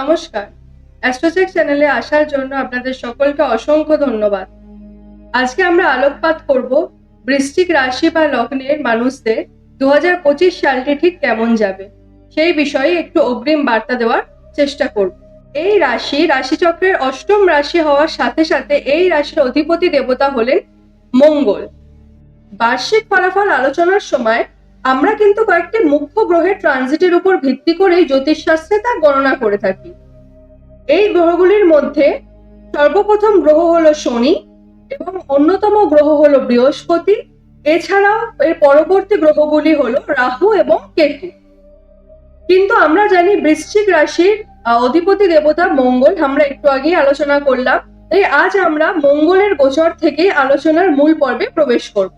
নমস্কার। অ্যাস্ট্রোচেক চ্যানেলে আসার জন্য আপনাদের সকলকে অসংখ্য ধন্যবাদ। আজকে আমরা আলোকপাত করব বৃশ্চিক রাশি বা লগ্নের মানুষদের দু সালটি ঠিক কেমন যাবে, সেই বিষয়ে একটু অগ্রিম বার্তা দেওয়ার চেষ্টা করব। এই রাশি, রাশিচক্রের অষ্টম রাশি হওয়ার সাথে সাথে এই রাশির অধিপতি দেবতা হলেন মঙ্গল। বার্ষিক ফলাফল আলোচনার সময় আমরা কিন্তু কয়েকটি মুখ্য গ্রহের ট্রানজিটের উপর ভিত্তি করেই জ্যোতিষশাস্ত্রে তা গণনা করে থাকি। এই গ্রহগুলির মধ্যে সর্বপ্রথম গ্রহ হলো শনি এবং অন্যতম গ্রহ হলো বৃহস্পতি। এছাড়াও এর পরবর্তী গ্রহগুলি হলো রাহু এবং কেতু। কিন্তু আমরা জানি বৃশ্চিক রাশির অধিপতি দেবতা মঙ্গল, আমরা একটু আগেই আলোচনা করলাম। তাই আজ আমরা মঙ্গলের গোচর থেকে আলোচনার মূল পর্বে প্রবেশ করব।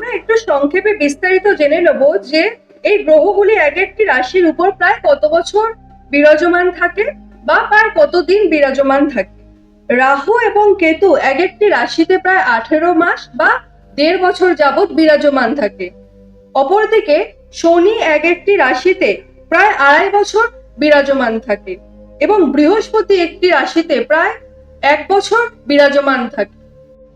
আমরা একটু সংক্ষেপে বিস্তারিত জেনে নেব যে এই গ্রহগুলি এক একটি রাশির উপর প্রায় কত বছর বিরাজমান থাকে বা প্রায় কতদিন বিরাজমান থাকে? রাহু এবং কেতু এক একটি রাশিতে প্রায় আঠেরো মাস বা দেড় বছর যাবৎ বিরাজমান থাকে। অপরদিকে শনি এক একটি রাশিতে প্রায় আড়াই বছর বিরাজমান থাকে এবং বৃহস্পতি একটি রাশিতে প্রায় এক বছর বিরাজমান থাকে।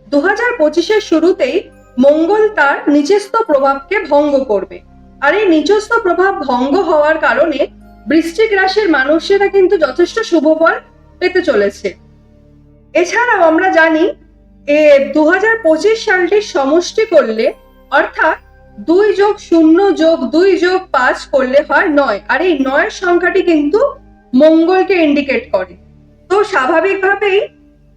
দু হাজার পঁচিশের শুরুতেই মঙ্গল তার নিচস্থ প্রভাবকে ভঙ্গ করবে। আর এই নিচস্থ প্রভাব ভঙ্গ হওয়ার কারণে বৃশ্চিক রাশির মানুষেরা কিন্তু যথেষ্ট শুভ ফল পেতে চলেছে। এছাড়াও আমরা জানি, এ দু হাজার সালটির সমষ্টি করলে, অর্থাৎ দুই যোগ শূন্য যোগ দুই যোগ পাঁচ করলে হয় নয়। আর এই নয়ের সংখ্যাটি কিন্তু মঙ্গলকে ইন্ডিকেট করে। তো স্বাভাবিকভাবেই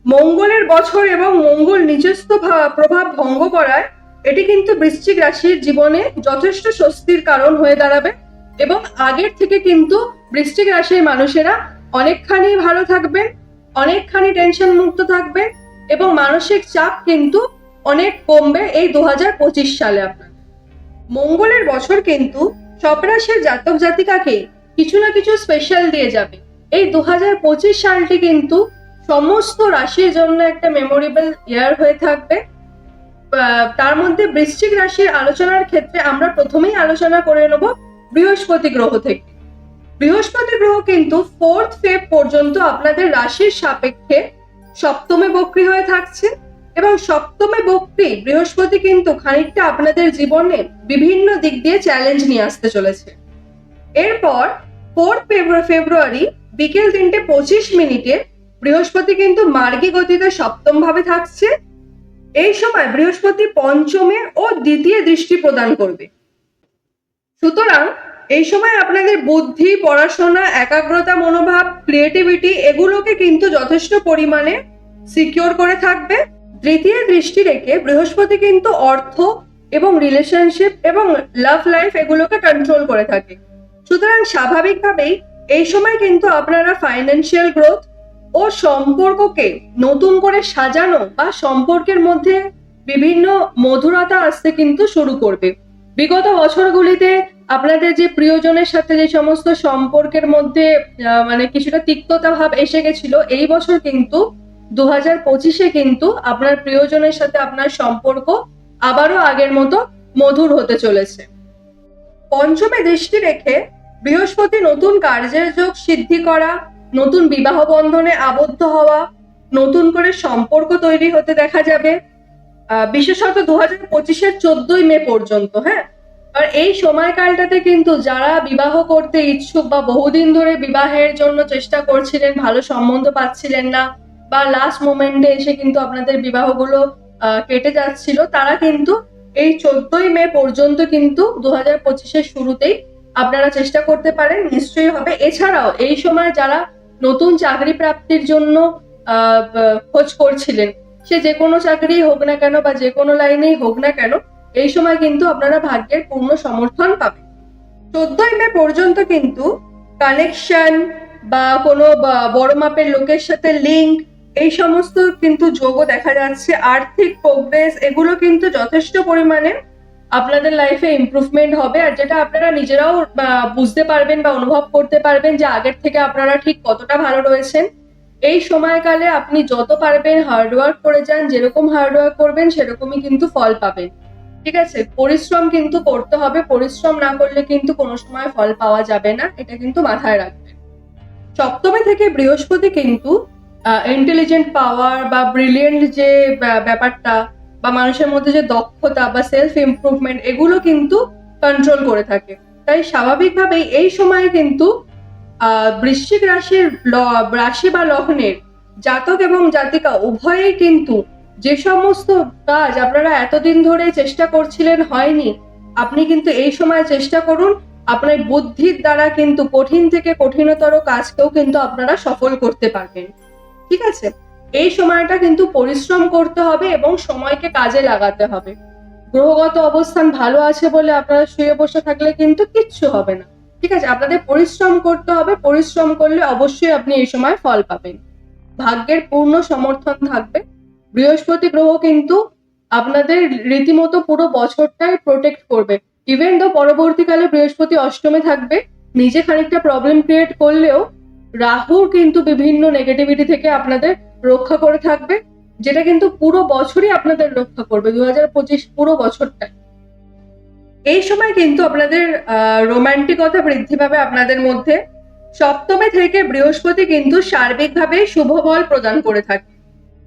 মঙ্গলের বছর এবং মঙ্গল নিজস্ব প্রভাব ভঙ্গ করায়, এটি কিন্তু বৃশ্চিক রাশির জীবনে যথেষ্ট স্বস্তির কারণ হয়ে দাঁড়াবে এবং আগের থেকে কিন্তু বৃশ্চিক রাশির মানুষেরা অনেকখানি ভালো থাকবে অনেকখানি টেনশন মুক্ত থাকবে এবং মানসিক চাপ কিন্তু অনেক কমবে এই দু পঁচিশ সালে আপনার। মঙ্গলের বছর কিন্তু সব রাশির জাতক জাতিকাকে কিছু না কিছু স্পেশাল দিয়ে যাবে। এই দু হাজার পঁচিশ সালটি কিন্তু সমস্ত রাশির জন্য একটা মেমোরেবল ইয়ার হয়ে থাকবে। তার মধ্যে বৃশ্চিক রাশির আলোচনার ক্ষেত্রে আমরা প্রথমেই আলোচনা করে নেব বৃহস্পতি গ্রহ থেকে। বৃহস্পতি গ্রহ কিন্তু ফোর্থ ফেব পর্যন্ত আপনাদের রাশির সাপেক্ষে সপ্তমে বক্রী হয়ে থাকছে এবং সপ্তমে বক্রী বৃহস্পতি কিন্তু খানিকটা আপনাদের জীবনে বিভিন্ন দিক দিয়ে চ্যালেঞ্জ নিয়ে আসতে চলেছে। এরপর ফোর্থ ফেব্রুয়ারি বিকেল তিনটে পঁচিশ মিনিটে বৃহস্পতি কিন্তু মার্গী গতিতে সপ্তম ভাবে থাকছে। এই সময় বৃহস্পতি পঞ্চমে ও দ্বিতীয় দৃষ্টি প্রদান করবে। সুতরাং এই সময় আপনাদের বুদ্ধি, পড়াশোনা, একাগ্রতা, মনোভাব ক্রিয়েটিভিটি এগুলোকে কিন্তু যথেষ্ট পরিমাণে সিকিওর করে থাকবে। তৃতীয় দৃষ্টি রেখে বৃহস্পতি কিন্তু অর্থ এবং রিলেশনশিপ এবং লাভ লাইফ এগুলোকে কন্ট্রোল করে থাকে। সুতরাং স্বাভাবিকভাবেই এই সময় কিন্তু আপনারা ফাইন্যান্সিয়াল গ্রোথ ও সম্পর্ককে নতুন করে সাজানো বা সম্পর্কের মধ্যে বিভিন্ন মধুরতা আসতে কিন্তু শুরু করবে। বিগত বছরগুলিতে আপনাদের যে প্রিয়জনের সাথে যে সমস্ত সম্পর্কের মধ্যে মানে কিছুটা তিক্ততা ভাব এসে গেছিল, এই বছর কিন্তু দু হাজার পঁচিশে কিন্তু আপনার প্রিয়জনের সাথে আপনার সম্পর্ক আবারও আগের মতো মধুর হতে চলেছে। পঞ্চমে দৃষ্টি রেখে বৃহস্পতি নতুন কার্যের যোগ সিদ্ধি করা নতুন বিবাহ বন্ধনে আবদ্ধ হওয়া, নতুন করে সম্পর্ক তৈরি হতে দেখা যাবে। বিশেষত দু হাজার পঁচিশের চোদ্দই মে পর্যন্ত হ্যাঁ? আর এই সময়কালটাতে কিন্তু যারা বিবাহ করতে ইচ্ছুক বা বহুদিন ধরে বিবাহের জন্য চেষ্টা করছিলেন, ভালো সম্বন্ধ পাচ্ছিলেন না, বা লাস্ট মোমেন্টে এসে কিন্তু আপনাদের বিবাহগুলো কেটে যাচ্ছিল, তারা কিন্তু এই চোদ্দই মে পর্যন্ত কিন্তু দু হাজার পঁচিশের শুরুতেই আপনারা চেষ্টা করতে পারেন, নিশ্চয়ই হবে। এছাড়াও এই সময় যারা নতুন চাকরি প্রাপ্তির জন্য খোঁজ করছিলেন। সে যে কোনো চাকরি হোক না কেন বা যে কোনো লাইনেই হোক না কেন, এই সময় কিন্তু আপনারা ভাগ্যের পূর্ণ সমর্থন পাবেন। চোদ্দই মে পর্যন্ত কিন্তু কানেকশন বা কোনো বড় মাপের লোকের সাথে লিঙ্ক এই সমস্ত কিন্তু যোগও দেখা যাচ্ছে। আর্থিক প্রোগ্রেস এগুলো কিন্তু যথেষ্ট পরিমাণে আপনাদের লাইফে ইমপ্রুভমেন্ট হবে আর যেটা আপনারা নিজেরাও বুঝতে পারবেন বা অনুভব করতে পারবেন যে আগের থেকে আপনারা ঠিক কতটা ভালো রয়েছেন। এই সময়কালে আপনি যত পারবেন হার্ডওয়ার্ক করে যান, যেরকম হার্ডওয়ার্ক করবেন, সেরকমই কিন্তু ফল পাবেন। ঠিক আছে? পরিশ্রম কিন্তু করতে হবে, পরিশ্রম না করলে কিন্তু কোনো সময় ফল পাওয়া যাবে না, এটা কিন্তু মাথায় রাখবেন। সপ্তমে থেকে বৃহস্পতি কিন্তু ইন্টেলিজেন্ট পাওয়ার বা ব্রিলিয়েন্ট যে ব্যা- ব্যাপারটা বা মানুষের মধ্যে যে দক্ষতা বা সেলফ ইমপ্রুভমেন্ট এগুলো কিন্তু কন্ট্রোল করে থাকে। তাই স্বাভাবিকভাবেই এই সময়ে কিন্তু বৃশ্চিক রাশির রাশি বা লগ্নের জাতক এবং জাতিকা উভয়েই কিন্তু যে সমস্ত কাজ আপনারা এতদিন ধরে চেষ্টা করছিলেন হয়নি, আপনি কিন্তু এই সময় চেষ্টা করুন আপনার বুদ্ধির দ্বারা কিন্তু কঠিন থেকে কঠিনতর কাজকেও কিন্তু আপনারা সফল করতে পারবেন। ঠিক আছে? এই সময়টা কিন্তু পরিশ্রম করতে হবে এবং সময়কে কাজে লাগাতে হবে। গ্রহগত অবস্থান ভালো আছে বলে আপনারা শুয়ে বসে থাকলে কিন্তু কিচ্ছু হবে না। ঠিক আছে? আপনাদের পরিশ্রম করতে হবে, পরিশ্রম করলে অবশ্যই আপনি এই সময় ফল পাবেন। ভাগ্যের পূর্ণ সমর্থন থাকবে। বৃহস্পতি গ্রহ কিন্তু আপনাদের রীতিমতো পুরো বছরটাই প্রোটেক্ট করবে। ইভেন তো পরবর্তীকালে বৃহস্পতি অষ্টমে থাকবে, নিজে খানিকটা প্রবলেম ক্রিয়েট করলেও রাহু কিন্তু বিভিন্ন নেগেটিভিটি থেকে আপনাদের রক্ষা করে থাকবে, যেটা কিন্তু পুরো বছরই আপনাদের রক্ষা করবে দু হাজার পঁচিশ পুরো বছরটা এই সময় কিন্তু আপনাদের রোমান্টিকতা বৃদ্ধি পাবে আপনাদের মধ্যে। সপ্তমে থেকে বৃহস্পতি কিন্তু সার্বিকভাবে শুভ বল প্রদান করে থাকে।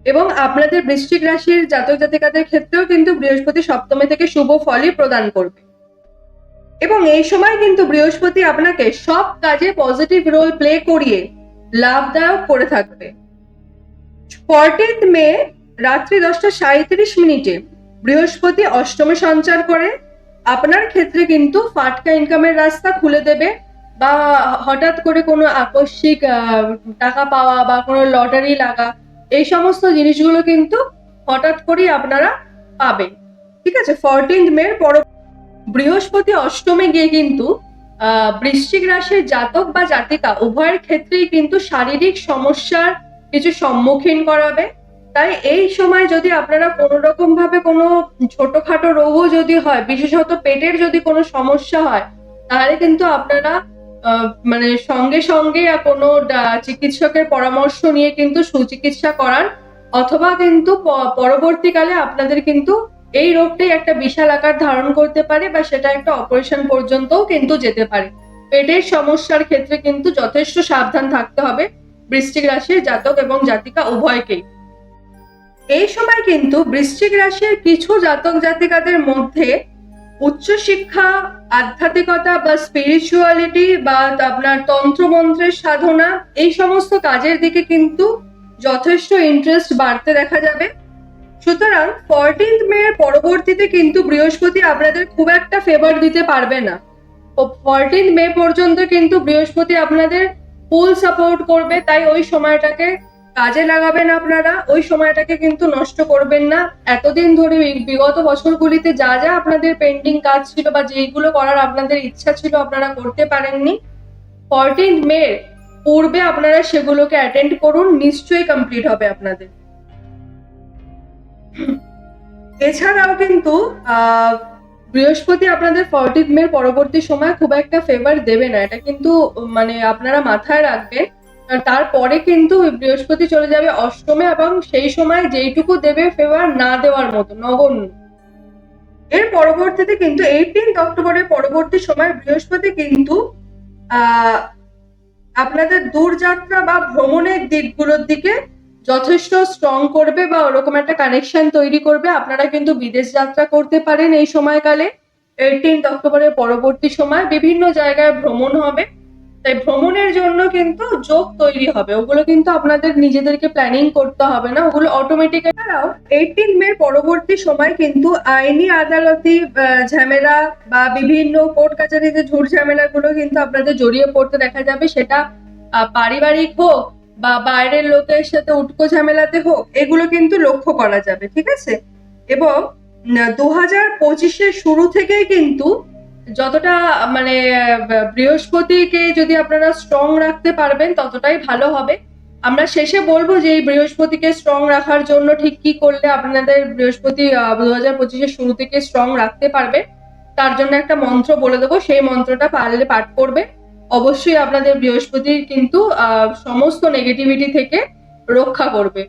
এবং আপনাদের বৃশ্চিক রাশির জাতক জাতিকাদের ক্ষেত্রেও কিন্তু বৃহস্পতি সপ্তমে থেকে শুভ ফলই প্রদান করবে। এবং এই সময় কিন্তু বৃহস্পতি আপনাকে সব কাজে পজিটিভ রোল প্লে করিয়ে লাভদায়ক করে থাকবে। ফোরটিন্থ মে রাত্রি দশটা সাঁত্রিশ মিনিটে বৃহস্পতি অষ্টমে সঞ্চার করে। আপনার ক্ষেত্রে কিন্তু ফাটকা ইনকামের রাস্তা খুলে দেবে বা হঠাৎ করে কোনো আকস্মিক টাকা পাওয়া বা কোনো লটারি লাগা, এই সমস্ত জিনিসগুলো কিন্তু হঠাৎ করেই আপনারা পাবেন। ঠিক আছে? ফোরটিন্থ মে পর বৃহস্পতি অষ্টমে গিয়ে কিন্তু বৃশ্চিক রাশির জাতক বা জাতিকা উভয়ের ক্ষেত্রেই কিন্তু শারীরিক সমস্যার কিছু সম্মুখীন করাবে। তাই এই সময় যদি আপনারা কোনো রকম ভাবে কোনো ছোটখাটো রোগও যদি হয়, বিশেষত পেটের যদি কোনো সমস্যা হয়, তাহলে কিন্তু আপনারা মানে সঙ্গে সঙ্গে কোনো চিকিৎসকের পরামর্শ নিয়ে কিন্তু সুচিকিৎসা করান। অথবা কিন্তু পরবর্তীকালে আপনাদের কিন্তু এই রোগটাই একটা বিশাল আকার ধারণ করতে পারে বা সেটা একটা অপারেশন পর্যন্তও কিন্তু যেতে পারে। পেটের সমস্যার ক্ষেত্রে কিন্তু যথেষ্ট সাবধান থাকতে হবে। বৃশ্চিক রাশির জাতক এবং জাতিকা উভয়কেই। এই সময় কিন্তু বৃশ্চিক রাশির কিছু জাতক জাতিকাদের মধ্যে উচ্চশিক্ষা, আধ্যাত্মিকতা বা স্পিরিচুয়ালিটি বা আপনার তন্ত্রমন্ত্রের সাধনা এই সমস্ত কাজের দিকে কিন্তু যথেষ্ট ইন্টারেস্ট বাড়তে দেখা যাবে। সুতরাং ফোরটিন্থ মে এর পরবর্তীতে কিন্তু বৃহস্পতি আপনাদের খুব একটা ফেভার দিতে পারবে না। ফোরটিন্থ মে পর্যন্ত কিন্তু বৃহস্পতি আপনাদের ফুল সাপোর্ট করবে তাই ওই সময়টাকে কাজে লাগাবেন আপনারা ওই সময়টাকে কিন্তু নষ্ট করবেন না। এতদিন ধরে বিগত বছরগুলিতে যা যা আপনাদের পেন্ডিং কাজ ছিল বা যেইগুলো করার আপনাদের ইচ্ছা ছিল আপনারা করতে পারেননি ফরটিন মে পূর্বে আপনারা সেগুলোকে অ্যাটেন্ড করুন নিশ্চয়ই কমপ্লিট হবে আপনাদের। এছাড়াও কিন্তু আহ, বৃহস্পতি আপনাদের ফর্টিথ মে পরবর্তী সময় খুব একটা ফেভার দেবে না। এটা কিন্তু মানে আপনারা মাথায় রাখবেন। তারপরে কিন্তু বৃহস্পতি চলে যাবে অষ্টমে এবং সেই সময় যেইটুকু দেবে ফেভার না দেওয়ার মতো, নগণ্য। এর পরবর্তীতে কিন্তু এইটিন্থ অক্টোবরের পরবর্তী সময় বৃহস্পতি কিন্তু আপনাদের দূরযাত্রা বা ভ্রমণের দিকগুলোর দিকে যথেষ্ট স্ট্রং করবে বা ওরকম একটা কানেকশন তৈরি করবে, আপনারা কিন্তু বিদেশ যাত্রা করতে পারেন এই সময়কালে। এইটিন্থ অক্টোবরের পরবর্তী সময় বিভিন্ন জায়গায় ভ্রমণ হবে। তাই ভ্রমণের জন্য কিন্তু যোগ তৈরি হবে। ওগুলো কিন্তু আপনাদের নিজেদেরকে প্ল্যানিং করতে হবে না। ওগুলো অটোমেটিক এছাড়াও এইটিন মে পরবর্তী সময় কিন্তু আইনি আদালতি ঝামেলা বা বিভিন্ন কোর্ট কাছারিতে ঝুট ঝামেলাগুলো কিন্তু আপনাদের জড়িয়ে পড়তে দেখা যাবে। সেটা পারিবারিক হোক বা বাইরের লোকের সাথে উটকো ঝামেলাতে হোক, এগুলো কিন্তু লক্ষ্য করা যাবে, ঠিক আছে? এবং দু হাজার পঁচিশের শুরু থেকেই কিন্তু যতটা মানে বৃহস্পতিকে যদি আপনারা স্ট্রং রাখতে পারবেন, ততটাই ভালো হবে। আমরা শেষে বলব যে এই বৃহস্পতিকে স্ট্রং রাখার জন্য ঠিক কি করলে আপনাদের বৃহস্পতি দু হাজার পঁচিশের শুরু থেকে স্ট্রং রাখতে পারবে, তার জন্য একটা মন্ত্র বলে দেবো। সেই মন্ত্রটা পারলে পাঠ করবে। অবশ্যই আপনাদের বৃহস্পতির কিন্তু সমস্ত নেগেটিভিটি থেকে রক্ষা করবে।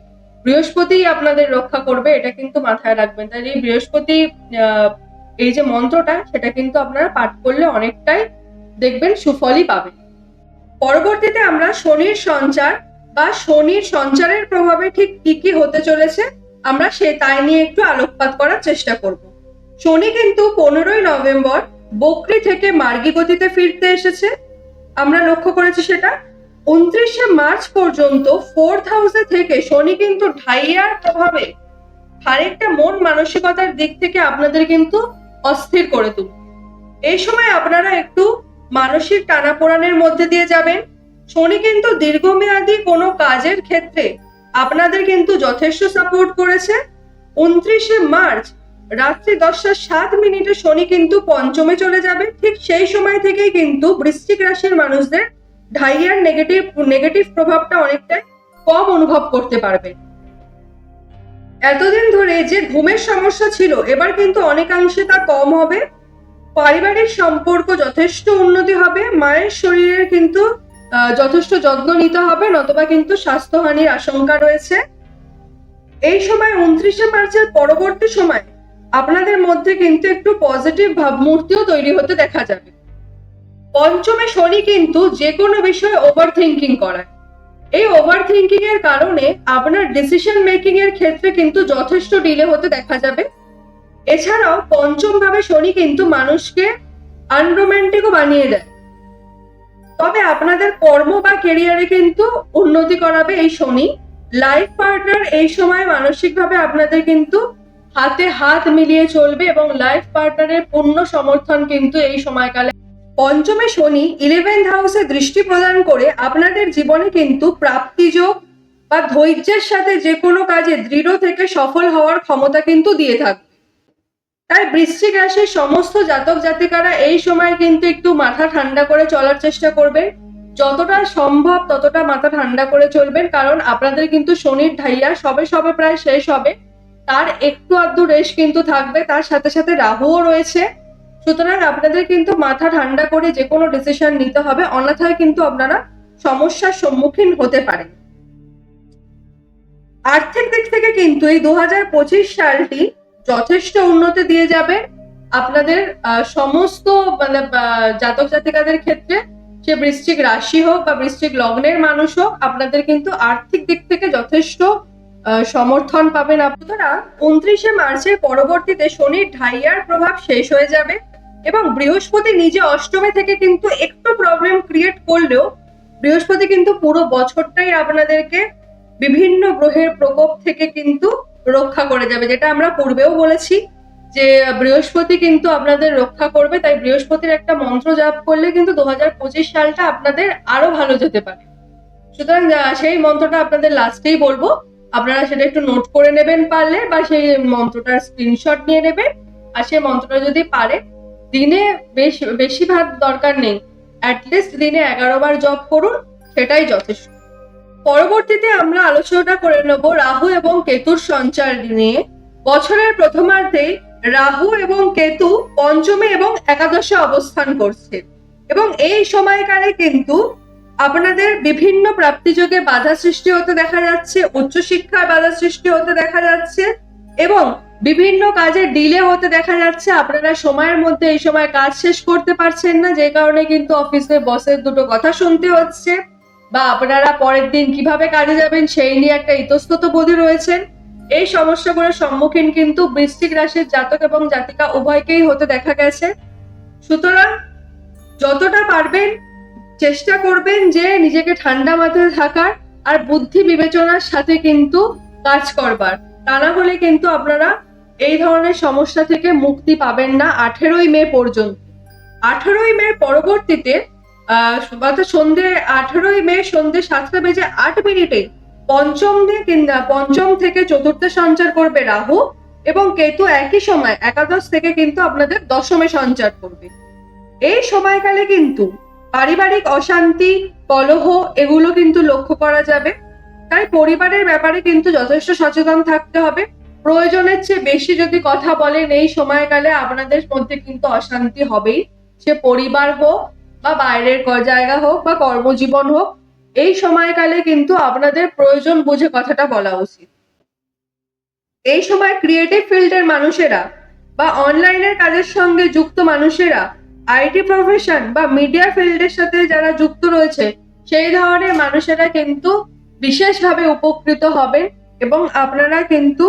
বৃহস্পতি আপনাদের রক্ষা করবে, এটা কিন্তু মাথায় রাখবেন। তাই এই বৃহস্পতি এই যে মন্ত্রটা, সেটা কিন্তু আপনারা পাঠ করলে অনেকটাই দেখবেন সুফলই পাবেন। পরবর্তীতে আমরা শনির সঞ্চার, বা শনির সঞ্চারের প্রভাবে ঠিক কি কি হতে চলেছে, আমরা সে তাই নিয়ে একটু আলোকপাত করার চেষ্টা করব। শনি কিন্তু পনেরোই নভেম্বর বকরি থেকে মার্গী গতিতে ফিরতে এসেছে। আমরা লক্ষ্য করেছি সেটা। উনত্রিশে মার্চ পর্যন্ত ফোর্থ হাউসে থেকে শনি কিন্তু ঢাইয়ার প্রভাবে আরেকটা মন মানসিকতার দিক থেকে আপনাদের কিন্তু অস্থির করে তুলবে এই সময় আপনারা একটু মানসিক টানাপোড়ানের মধ্যে দিয়ে যাবেন। শনি কিন্তু দীর্ঘমেয়াদী কোনো কাজের ক্ষেত্রে আপনাদের কিন্তু যথেষ্ট সাপোর্ট করেছে। উনত্রিশে মার্চ রাত্রি দশটা সাত মিনিটে শনি কিন্তু পঞ্চমে চলে যাবে। ঠিক সেই সময় থেকেই কিন্তু বৃশ্চিক রাশির মানুষদের ঢাইয়ার নেগেটিভ নেগেটিভ প্রভাবটা অনেকটাই কম অনুভব করতে পারবে। এতদিন ধরে যে ঘুমের সমস্যা ছিল, এবার কিন্তু অনেকাংশে তা কম হবে। পারিবারিক সম্পর্ক যথেষ্ট উন্নতি হবে, মায়ের শরীরের কিন্তু যথেষ্ট যত্ন নিতে হবে, নতবা কিন্তু স্বাস্থ্যহানির আশঙ্কা রয়েছে। এই সময় উনত্রিশে মার্চের পরবর্তী সময় আপনাদের মধ্যে কিন্তু একটু পজিটিভ ভাবমূর্তিও তৈরি হতে দেখা যাবে। পঞ্চমে শনি কিন্তু যে কোনো বিষয়ে ওভার থিঙ্কিং করায়। এই ওভার থিঙ্কিং এর কারণে আপনার ডিসিশন মেকিং এর ক্ষেত্রে কিন্তু যথেষ্ট ডিলে হতে দেখা যাবে। এছাড়াও পঞ্চম ভাবে শনি কিন্তু মানুষকে আনরোম্যান্টিকও বানিয়ে দেয়। তবে আপনাদের কর্ম বা কেরিয়ারে কিন্তু উন্নতি করাবে এই শনি। লাইফ পার্টনার এই সময় মানসিকভাবে আপনাদের কিন্তু হাতে হাত মিলিয়ে চলবে এবং লাইফ পার্টনারের পূর্ণ সমর্থন কিন্তু এই সময়কালে। পঞ্চমে শনি ইলেভেন্থ হাউসে দৃষ্টি প্রদান করে আপনাদের জীবনে কিন্তু প্রাপ্তিযোগ বা ধৈর্যের সাথে যে কোনো কাজে দৃঢ় থেকে সফল হওয়ার ক্ষমতা কিন্তু দিয়ে থাকবে তাই বৃশ্চিক রাশির সমস্ত জাতক জাতিকারা এই সময় কিন্তু একটু মাথা ঠান্ডা করে চলার চেষ্টা করবেন। যতটা সম্ভব ততটা মাথা ঠান্ডা করে চলবেন, কারণ আপনাদের কিন্তু শনির ঢাইয়া সবে সবে প্রায় শেষ হবে। তার একটু আধটু রেশ কিন্তু থাকবে, তার সাথে সাথে রাহুও রয়েছে। সুতরাং আপনাদের কিন্তু মাথা ঠান্ডা করে যে কোনো ডিসিশন নিতে হবে, অন্যথায় কিন্তু আপনারা সমস্যার সম্মুখীন হতে পারেন। আর্থিক দিক থেকে কিন্তু এই দু হাজার পঁচিশ সালটি যথেষ্ট উন্নতি দিয়ে যাবে। আপনাদের সমস্ত মানে জাতক জাতিকাদের ক্ষেত্রে সে বৃশ্চিক রাশি হোক বা বৃশ্চিক লগ্নের মানুষ হোক, আপনাদের কিন্তু আর্থিক দিক থেকে যথেষ্ট সমর্থন পাবেন আপনারা। উনত্রিশে মার্চের পরবর্তীতে শনির ঢাইয়ার প্রভাব শেষ হয়ে যাবে এবং বৃহস্পতি নিজে অষ্টমে থেকে কিন্তু একটু প্রবলেম ক্রিয়েট করলেও বৃহস্পতি কিন্তু পুরো বছরটাই আপনাদেরকে বিভিন্ন গ্রহের প্রকোপ থেকে কিন্তু রক্ষা করে যাবে, যেটা আমরা পূর্বেও বলেছি যে বৃহস্পতি কিন্তু আপনাদের রক্ষা করবে, তাই বৃহস্পতির একটা মন্ত্র জাপ করলে কিন্তু দু হাজার পঁচিশ সালটা আপনাদের আরও ভালো যেতে পারে। সুতরাং সেই মন্ত্রটা আপনাদের লাস্টেই বলব। আপনারা সেটা একটু নোট করে নেবেন পারলে বা সেই মন্ত্রটার স্ক্রিনশট নিয়ে নেবেন। আর সেই মন্ত্রটা যদি পারে, দিনে বেশ বেশি ভাগ দরকার নেই। অ্যাটলিস্ট দিনে এগারো বার জপ করুন, সেটাই যথেষ্ট। পরবর্তীতে আমরা আলোচনা করে নেব রাহু এবং কেতুর সঞ্চার নিয়ে। বছরের প্রথমার্ধে রাহু এবং কেতু পঞ্চমে এবং একাদশে অবস্থান করছে। এবং এই সময়কালে কিন্তু আপনাদের বিভিন্ন প্রাপ্তিযোগে বাধা সৃষ্টি হতে দেখা যাচ্ছে উচ্চশিক্ষার বাধা সৃষ্টি হতে দেখা যাচ্ছে এবং বিভিন্ন কাজে ডিলে হতে দেখা যাচ্ছে। আপনারা সময়ের মধ্যে এই সময় কাজ শেষ করতে পারছেন না, যে কারণে কিন্তু অফিসে বসের দুটো কথা শুনতে হচ্ছে বা আপনারা পরের দিন কীভাবে কাজে যাবেন সেই নিয়ে একটা ইতস্তত বোধে রয়েছেন। এই সমস্যাগুলোর সম্মুখীন কিন্তু বৃশ্চিক রাশির জাতক এবং জাতিকা উভয়কেই হতে দেখা গেছে। সুতরাং যতটা পারবেন চেষ্টা করবেন যে নিজেকে ঠান্ডা মাথায় থাকার আর বুদ্ধি বিবেচনার সাথে কিন্তু কাজ করবার। তা না হলে কিন্তু আপনারা এই ধরনের সমস্যা থেকে মুক্তি পাবেন না আঠেরোই মে পর্যন্ত। আঠেরোই মে পরবর্তীতে সন্ধে আঠেরোই মে সন্ধে সাতটা বেজে আট মিনিটে পঞ্চম পঞ্চম থেকে চতুর্থে সঞ্চার করবে রাহু এবং কেতু একই সময়, একাদশ থেকে কিন্তু আপনাদের দশমে সঞ্চার করবে। এই সময়কালে কিন্তু পারিবারিক অশান্তি, কলহ, এগুলো কিন্তু লক্ষ্য করা যাবে। তাই পরিবারের ব্যাপারে কিন্তু যথেষ্ট সচেতন থাকতে হবে। প্রয়োজনের চেয়ে বেশি যদি কথা বলেন, এই সময়কালে আপনাদের মধ্যে কিন্তু অশান্তি হবেই। সে পরিবার হোক বা বাইরের জায়গা হোক বা কর্মজীবন হোক, এই সময়কালে কিন্তু আপনাদের প্রয়োজন বুঝে কথাটা বলা উচিত। এই সময় ক্রিয়েটিভ ফিল্ডের মানুষেরা বা অনলাইনের কাজের সঙ্গে যুক্ত মানুষেরা আইটি প্রফেশন বা মিডিয়া ফিল্ডের সাথে যারা যুক্ত রয়েছে, সেই ধরনের মানুষেরা কিন্তু বিশেষভাবে উপকৃত হবেন এবং আপনারা কিন্তু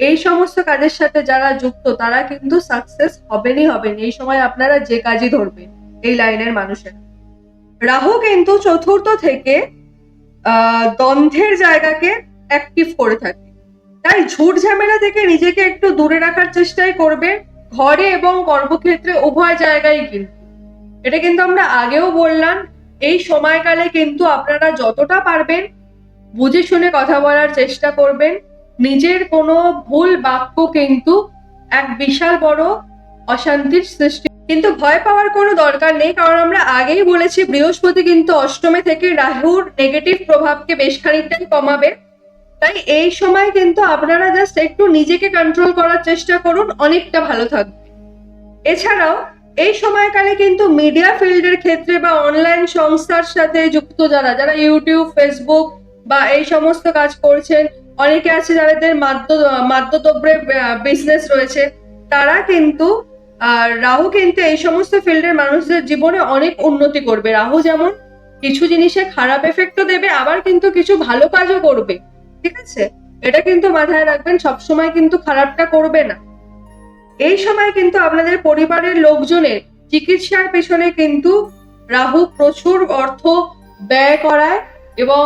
এই সমস্ত কাজের সাথে যারা যুক্ত, তারা কিন্তু সাকসেস হবেনই হবেন। এই সময় আপনারা যে কাজই ধরবেন, এই লাইনের মানুষের। রাহু কিন্তু চতুর্থ থেকে দ্বন্দ্বের জায়গাকে অ্যাক্টিভ করে থাকে। তাই ঝুট ঝামেলা থেকে নিজেকে একটু দূরে রাখার চেষ্টাই করবে ঘরে এবং কর্মক্ষেত্রে উভয় জায়গায় কিন্তু। এটা কিন্তু আমরা আগেও বললাম, এই সময়কালে কিন্তু আপনারা যতটা পারবেন বুঝে শুনে কথা বলার চেষ্টা করবেন। নিজের কোনো ভুল বাক্য কিন্তু এক বিশাল বড় অশান্তির সৃষ্টি। কিন্তু ভয় পাওয়ার কোনো দরকার নেই, কারণ আমরা আগেই বলেছি, বৃহস্পতি কিন্তু অষ্টমে থেকে রাহুর নেগেটিভ প্রভাবকে বেশ খানিকটাই কমাবে। তাই এই সময় কিন্তু আপনারা জাস্ট একটু নিজেকে কন্ট্রোল করার চেষ্টা করুন, অনেকটা ভালো থাকবে। এছাড়াও, এই সময়কালে কিন্তু মিডিয়া ফিল্ডের ক্ষেত্রে বা অনলাইন সংস্থার সাথে যুক্ত যারা যারা ইউটিউব ফেসবুক বা এই সমস্ত কাজ করছেন, অনেকে আছে যাদের মাদ্য, মাদ্যদ্রব্যের বিজনেস রয়েছে, তারা কিন্তু রাহু কিন্তু এই সমস্ত ফিল্ডের মানুষদের জীবনে অনেক উন্নতি করবে। রাহু যেমন কিছু জিনিসে খারাপ এফেক্টও দেবে, আবার কিন্তু কিছু ভালো কাজও করবে। ঠিক আছে? এটা কিন্তু মাথায় রাখবেন, সবসময় কিন্তু খারাপটা করবে না। এই সময় কিন্তু আপনাদের পরিবারের লোকজনের চিকিৎসার পেছনে কিন্তু রাহু প্রচুর অর্থ ব্যয় করায় এবং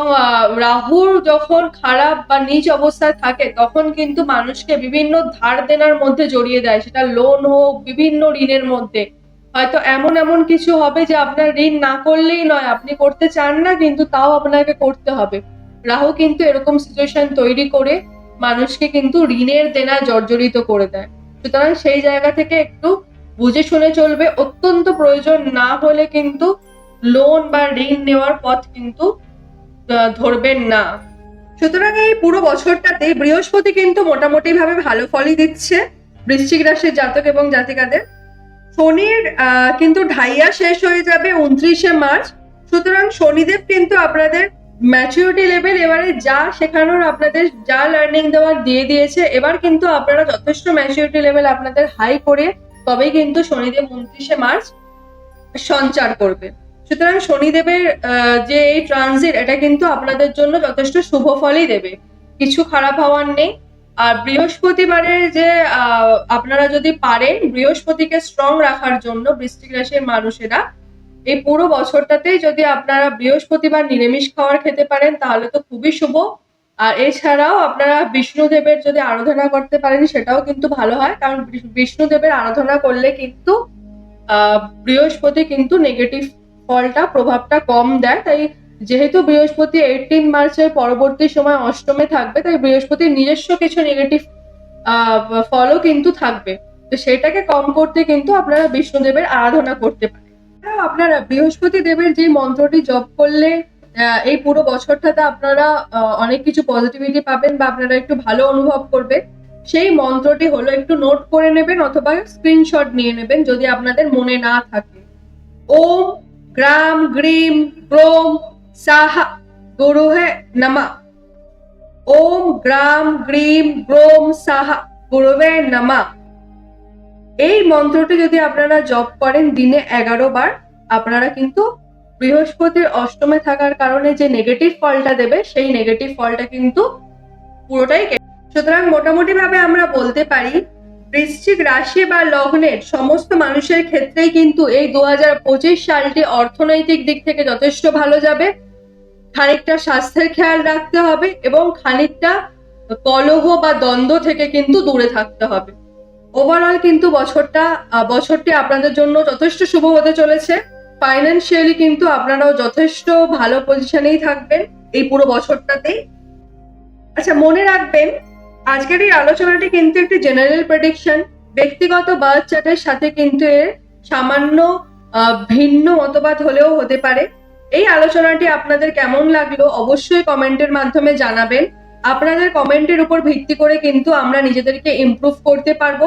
রাহুর যখন খারাপ বা নিজ অবস্থায় থাকে, তখন কিন্তু মানুষকে বিভিন্ন ধার দেনার মধ্যে জড়িয়ে দেয়। সেটা লোন হোক, বিভিন্ন ঋণের মধ্যে। হয়তো এমন এমন কিছু হবে যে আপনার ঋণ না করলেই নয়, আপনি করতে চান না, কিন্তু তাও আপনাকে করতে হবে। রাহু কিন্তু এরকম সিচুয়েশন তৈরি করে মানুষকে কিন্তু ঋণের দেনা জর্জরিত করে দেয়। সুতরাং সেই জায়গা থেকে একটু বুঝে শুনে চলবে। অত্যন্ত প্রয়োজন না হলে কিন্তু লোন বা ঋণ নেওয়ার পথ কিন্তু ধরবেন না। সুতরাং এই পুরো বছরটাতে বৃহস্পতি কিন্তু মোটামুটি ভাবে ভালো ফলই দিচ্ছে। বৃশ্চিক রাশির জাতক এবং জাতিকাদের। শনির কিন্তু ঢাইয়া শেষ হয়ে যাবে উনত্রিশে মার্চ। সুতরাং শনিদেব কিন্তু আপনাদের ম্যাচুরিটি লেভেল এবারে যা শেখানোর আপনাদের, যা লার্নিং দেওয়ার দিয়ে দিয়েছে, এবার কিন্তু আপনারা যথেষ্ট ম্যাচুরিটি লেভেল আপনাদের হাই করে তবেই কিন্তু শনিদেব উনত্রিশে মার্চ সঞ্চার করবে। সুতরাং শনিদেবের যে এই ট্রানজিট এটা কিন্তু আপনাদের জন্য যথেষ্ট শুভ ফলই দেবে। কিছু খারাপ হওয়ার নেই। আর বৃহস্পতিবারের যে আপনারা যদি পারেন, বৃহস্পতিকে স্ট্রং রাখার জন্য বৃষ্টিক রাশির মানুষেরা এই পুরো বছরটাতেই যদি আপনারা বৃহস্পতিবার নিরামিষ খাবার খেতে পারেন, তাহলে তো খুবই শুভ। আর এছাড়াও আপনারা বিষ্ণুদেবের যদি আরাধনা করতে পারেন, সেটাও কিন্তু ভালো হয়। কারণ বিষ্ণুদেবের আরাধনা করলে কিন্তু বৃহস্পতি কিন্তু নেগেটিভ ফলটা, প্রভাবটা কম দেয়। তাই যেহেতু বৃহস্পতি এইটিন মার্চের পরবর্তী সময় অষ্টমে থাকবে, তাই বৃহস্পতির নিজস্ব কিছু নেগেটিভ ফলও কিন্তু থাকবে। তো সেটাকে কম করতে কিন্তু আপনারা বিষ্ণুদেবের আরাধনা করতে পারেন। এছাড়াও আপনারা বৃহস্পতি দেবের যে মন্ত্রটি জপ করলে এই পুরো বছরটাতে আপনারা অনেক কিছু পজিটিভিটি পাবেন বা আপনারা একটু ভালো অনুভব করবেন। সেই মন্ত্রটি হলো একটু নোট করে নেবেন অথবা স্ক্রিনশট নিয়ে নেবেন যদি আপনাদের মনে না থাকে। ওম গ্রাম গ্রিম গ্রোম সাহা গুরুহে নমা। ওম গ্রাম গ্রিম গ্রোম সাহা গুরুবে নমা। এই মন্ত্রটি যদি আপনারা জপ করেন দিনে এগারো বার আপনারা কিন্তু বৃহস্পতির অষ্টমে থাকার কারণে যে নেগেটিভ ফলটা দেবে, সেই নেগেটিভ ফলটা কিন্তু পুরোটাই সুতরাং মোটামুটি ভাবে আমরা বলতে পারি, বৃশ্চিক রাশি বা লগ্নের সমস্ত মানুষের ক্ষেত্রেই কিন্তু এই দু হাজার পঁচিশ সালটি অর্থনৈতিক দিক থেকে যথেষ্ট ভালো যাবে। খানিকটা স্বাস্থ্যের খেয়াল রাখতে হবে এবং খানিকটা কলহ বা দ্বন্দ্ব থেকে কিন্তু দূরে থাকতে হবে। ওভারঅল কিন্তু বছরটা বছরটি আপনাদের জন্য যথেষ্ট শুভ হতে চলেছে। ফাইন্যান্সিয়ালি কিন্তু আপনারাও যথেষ্ট ভালো পজিশনেই থাকবেন এই পুরো বছরটাতেই আচ্ছা মনে রাখবেন, আজকের এই আলোচনাটি কিন্তু একটি জেনারেল প্রেডিকশন ব্যক্তিগত বার্থ চার্টের সাথে কিন্তু এর সামান্য ভিন্ন মতবাদ হলেও হতে পারে। এই আলোচনাটি আপনাদের কেমন লাগল অবশ্যই কমেন্টের মাধ্যমে জানাবেন। আপনাদের কমেন্টের উপর ভিত্তি করে কিন্তু আমরা নিজেদেরকে ইমপ্রুভ করতে পারব।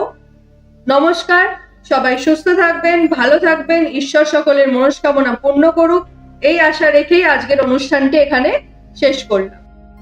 নমস্কার সবাই সুস্থ থাকবেন, ভালো থাকবেন, ঈশ্বর সকলের মনস্কামনা পূর্ণ করুক। এই আশা রেখেই আজকের অনুষ্ঠানটি এখানে শেষ করলাম।